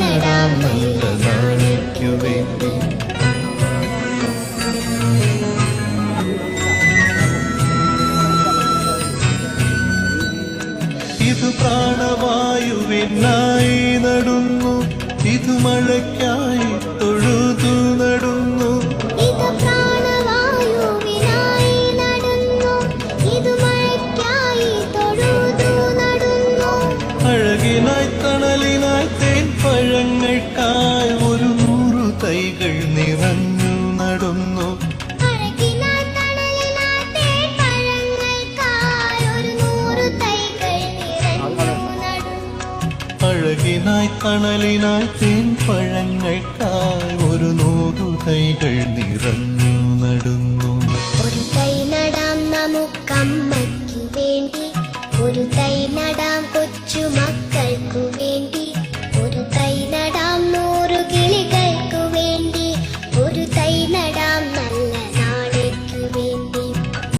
നടാം നല്ല നാളേക്കു വേണ്ടി ഇത് പ്രാണവായുവിനായി നടുന്നു. ഇത് മഴയ്ക്കായി പഴങ്ങൾ കാൽ ഒരു നൂറു തൈകൾ നിറഞ്ഞു നടന്നു. അഴകിനായി തണലിനായി തേൻ കാൽ ഒരു നൂറു തൈകൾ നിറഞ്ഞു നടുന്നു. ഒരു തൈ നടാം നമുക്കമ്മയ്ക്ക് വേണ്ടി. ഒരു തൈ നടാം കൊച്ചുമക്ക